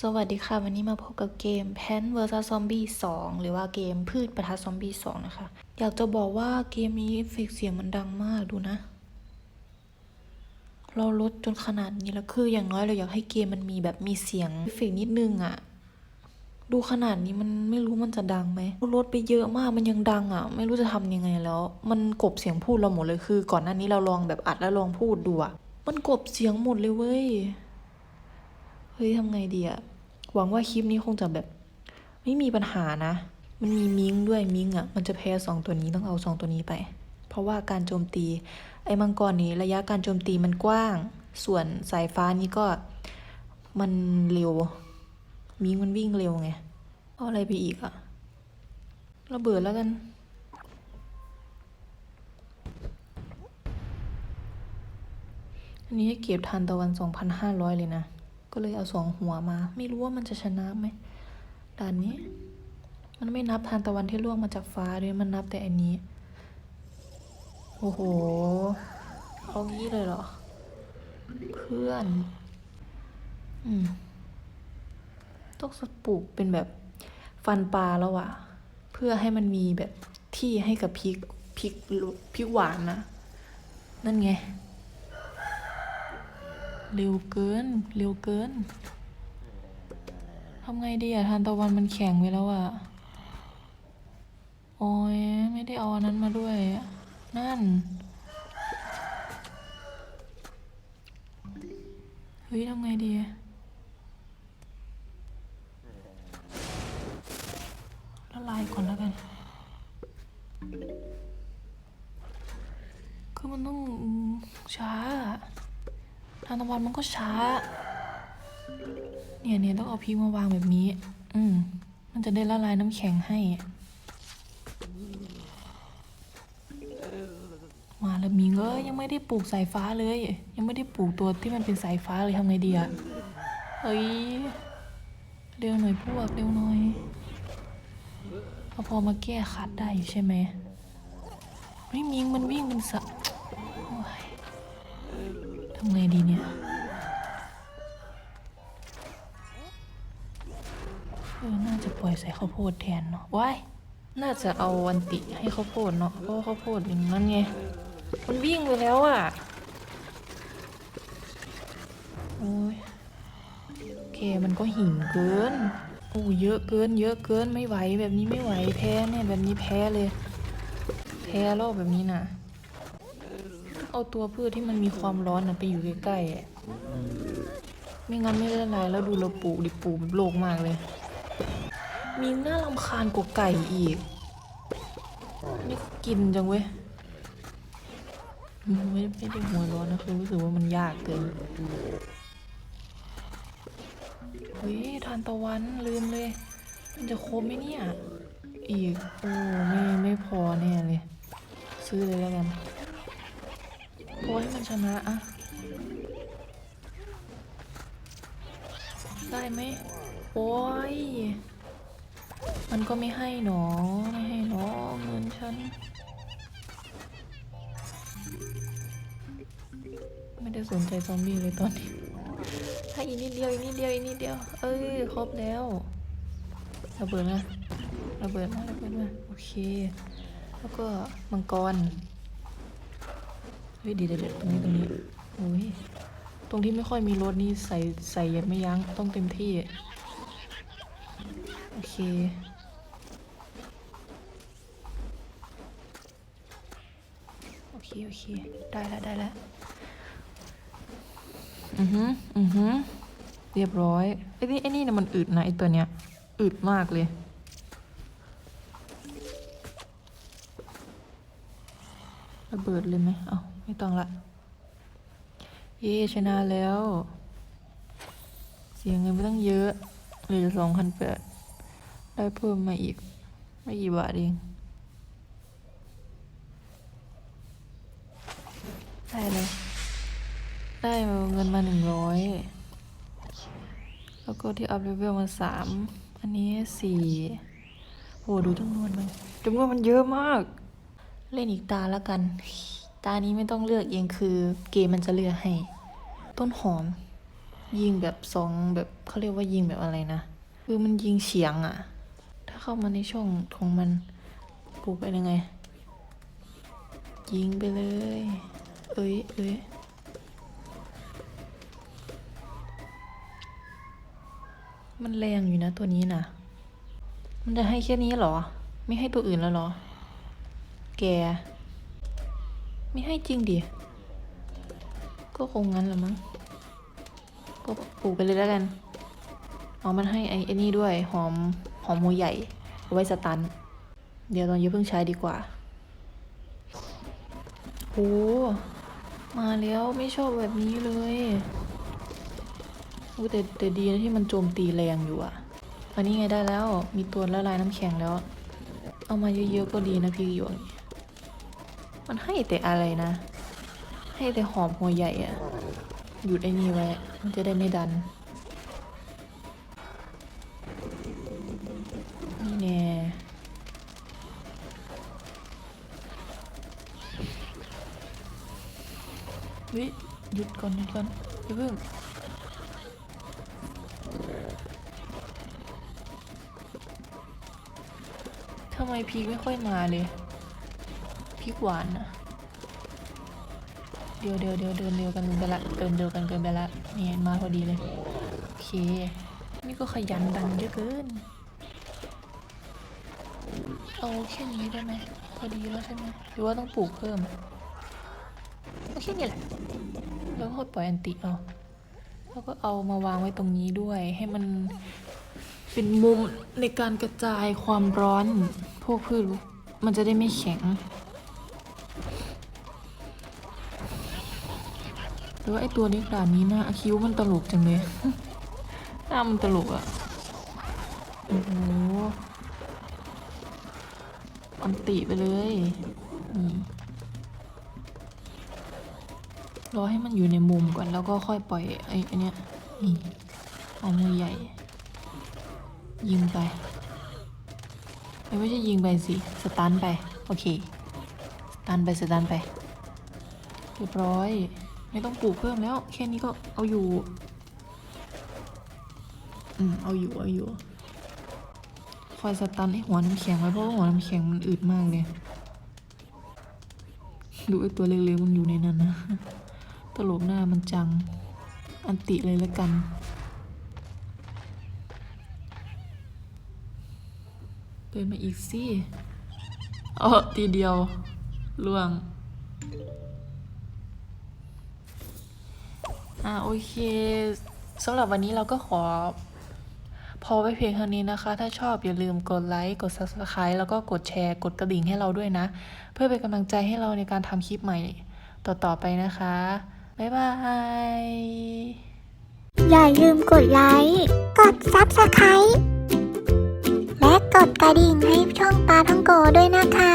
สวัสดีค่ะ วันนี้มาพบกับเกม Plant vs Zombie 2 หรือว่าเกมพืชประทะซอมบี้2 นะคะ อยากจะบอกว่าเกมนี้เอฟเฟกเสียงมันดังมากดูนะ เราลดจนขนาดนี้แล้วคืออย่างน้อยเราอยากให้เกมมันมีแบบมีเสียงเอฟเฟกนิดนึงอะดูขนาดนี้มันไม่รู้มันจะดังไหมลดไปเยอะมากมันยังดังอะไม่รู้จะทำยังไงแล้ว มันกบเสียงพูดเราหมดเลยคือ ก่อนหน้านี้เราลองแบบอัดแล้วลองพูดดูอะมันกบเสียงหมดเลยเว้ย เฮ้ยทำไงดีอะหวังว่าคลิปนี้คงจะแบบ ไม่มีปัญหานะ มันมีมิงด้วยมิงอะมันจะแพ้สองตัวนี้ต้องเอาสองตัวนี้ไป เพราะว่าการโจมตี ไอ้มังกรนี้ระยะการโจมตีมันกว้าง ส่วนสายฟ้านี้ก็มันเร็ว มิงมันวิ่งเร็วไงเอาอะไรไปอีกอะระเบิดแล้วกันอันนี้เก็บทันตะวันสองพันห้าร้อยเลยนะ ก็เลยเอาสองหัวมา ไม่รู้ว่ามันจะชนะไหมด่านนี้ มันไม่นับทานตะวันที่ล่วงมาจากฟ้าด้วยมันนับแต่อันนี้ โอ้โห เอางี้เลยเหรอ เพื่อน อืมต้องสปลูกเป็นแบบฟันปลาแล้วอะเพื่อให้มันมีแบบที่ให้กับพริกพริกพริกหวานนะนั่นไง เร็วเกิน เร็วเกินทำไงดีอะทานตะวันมันแข็งไปแล้วอะโอ้ยไม่ได้เอาอันนั้นมาด้วย นั่น เฮ้ยทำไงดีละลายก่อนแล้วกัน คือมันต้องช้า ทานตะวันมันก็ช้า เนี่ยเนี่ยต้องเอาพริกมาวางแบบนี้ อืม มันจะได้ละลายน้ำแข็งให้ มาแล้วมีเงยยังไม่ได้ปลูกสายฟ้าเลย ยังไม่ได้ปลูกตัวที่มันเป็นสายฟ้าเลยทำไงดีอะเฮ้ย เร็วหน่อยพวกเร็วหน่อยเอาพอมาแก้ขัดได้ใช่ไหมไม่มิงมันวิ่งเป็นสะำไงดีเนี่ยเออน่าจะปล่อยใส่ข้าวโพดแทนเนาะว้ายน่าจะเอาวันติให้ข้าวโพดเนาะเพราะข้าวโพดอย่างนั้นไง มันวิ่งไปแล้วอะ่ะ โอ้ยโอเคมันก็หิวเกินโอ้เยอะเกิน เยอะเกินไม่ไหวแบบนี้ไม่ไหวแพ้เนี่ยแบบนี้แพ้เลย แพ้รอบแบบนี้น่ะ เอาตัวพืชที่มันมีความร้อนนะไปอยู่ใกล้ๆอะไม่งั้นไม่ได้ไรแล้วดูเราปลูกดิปลูกแบบโลกมากเลย มีหน่ารำคาญกว่าไก่อีก นี่ก็กินจังเว้ยไม่ไม่ได้หัวร้อนนะคือรู้สึกว่ามันยากเกินเฮ้ยทานตะวันลืมเลย มันจะครบไหมเนี่ย อีก โอ้ไม่ไม่พอแน่เลย ซื้อเลยแล้วกัน เพราะให้มันชนะอะได้ไหมโอ้ย มันก็ไม่ให้หนอไม่ให้หนอเงินฉัน ไม่ได้สนใจซอมบี้เลยตอนนี้ถ้าอีกนิดเดียวอีกนิดเดียวอีกนิดเดียว เอ้ยครบแล้ว ระเบิดมาระเบิดมาระเบิดมาโอเค แล้วก็มังกร ฮ้ยเดี๋ยวเดี๋ยวตรงนี้ตรงนี้โอ้ยตรงที่ไม่ค่อยมีรถนี่ใส่ใส่ยัดไม่ยั้งต้องเต็มที่ โอเคโอเคโอเคได้แล้วได้แล้วอือหืออือหือเรียบร้อยไอ้นี่ไอ้นี่นะมันอึดนะไอ้ตัวเนี้ยอึดมากเลยระเบิดเลยไหมเอา ไม่ต้องละ เย่ชนะแล้ว เสียเงินไปตั้งเยอะเหลือสองพันแปดได้เพิ่มมาอีก ไม่กี่บาทเองได้เลยได้มาเงินมาหนึ่งร้อยแล้วก็ที่อัพเลเวลมาสามอันนี้สี่โหดูจำนวนมันจำนวนมันเยอะมาก เล่นอีกตาแล้วกัน ตานี้ไม่ต้องเลือกเองคือเกมมันจะเลือกให้ ต้นหอม ยิงแบบสองแบบเขาเรียกว่ายิงแบบอะไรนะ คือมันยิงเฉียงอะถ้าเข้ามาในช่องของมันปลูกไปยังไง ยิงไปเลย เอ้ยเอ้ยมันแรงอยู่นะตัวนี้นะมันจะให้แค่นี้เหรอ ไม่ให้ตัวอื่นแล้วเหรอ แก ไม่ให้จริงดิ ก็คงงั้นแหละมั้ง ก็ปลูกไปเลยแล้วกัน อ๋อ มันให้ไอ้ไอ้นี่ด้วย หอม หอมหัวใหญ่ เอาไว้สตัน เดี๋ยวตอนอย่เพิ่งใช้ดีกว่าโหมาแล้วไม่ชอบแบบนี้เลยอู้แต่แต่ดีนะที่มันโจมตีแรงอยู่อะอันนี้ไงได้แล้ว มีตัวละลายน้ำแข็งแล้ว เอามาเยอะๆก็ดีนะพี่หยวน มันให้แต่อะไรนะ ให้แต่หอมหัวใหญ่อะหยุดไอ้นี่ไว้ มันจะได้ไม่ดัน นี่แน่เฮ้ยหยุดก่อนหยุดก่อนอย่าเพิ่งทำไมพีคไม่ค่อยมาเลย พีคหวานนะเดี๋ยวเดี๋ยวเดี๋ยวเดินเร็วกันไปละเดินเร็วกันเกินไปละนี่มาพอดีเลยโอเคนี่ก็ขยันดันเยอะเกินเอาแค่นี้ได้ไหมพอดีแล้วใช่ไหมหรือว่าต้องปลูกเพิ่มเอาแค่นี้แหละแล้วก็ปล่อยอันติเอาแล้วก็เอามาวางไว้ตรงนี้ด้วย ให้มันเป็นมุมในการกระจายความร้อน พวกพืชมันจะได้ไม่แข็ง หรือว่าไอตัวเล็กด่านนี้หน้าคิวมันตลกจังเลยหน้ามันตลกอะโอ้โหอันติไปเลยรอให้มันอยู่ในมุมก่อนแล้วก็ค่อยปล่อยไอ้ไอันเนี้ยนี่เอามือใหญ่ ยิงไปเอ้ไม่ใช่ยิงไปสิ สตันไป โอเค สตันไป สตันไป เรียบร้อย ไม่ต้องปลูกเพิ่มแล้ว แค่นี้ก็เอาอยู่ อืม เอาอยู่ เอาอยู่ คอยสตันไอ้หัวน้ำแข็งไว้เพราะว่าหัวน้ำแข็งมันอืดมากเลย ดูไอตัวเล็กๆมันอยู่ในนั้นนะ ตลกหน้ามันจัง อันติเลยละกันเดินมาอีกสิเออทีเดียวล่วง อ่าโอเคสำหรับวันนี้เราก็ขอ พอไว้เพียงเท่านี้นะคะ ถ้าชอบอย่าลืมกดไลค์กด subscribe แล้วก็กดแชร์ กดกระดิ่งให้เราด้วยนะ เพื่อเป็นกำลังใจให้เราในการทำคลิปใหม่ต่อ ๆ ไปนะคะ บ๊ายบาย อย่าลืมกดไลค์ กดซับสไครต์และกดกระดิ่งให้ช่องปลาท่องโกด้วยนะคะ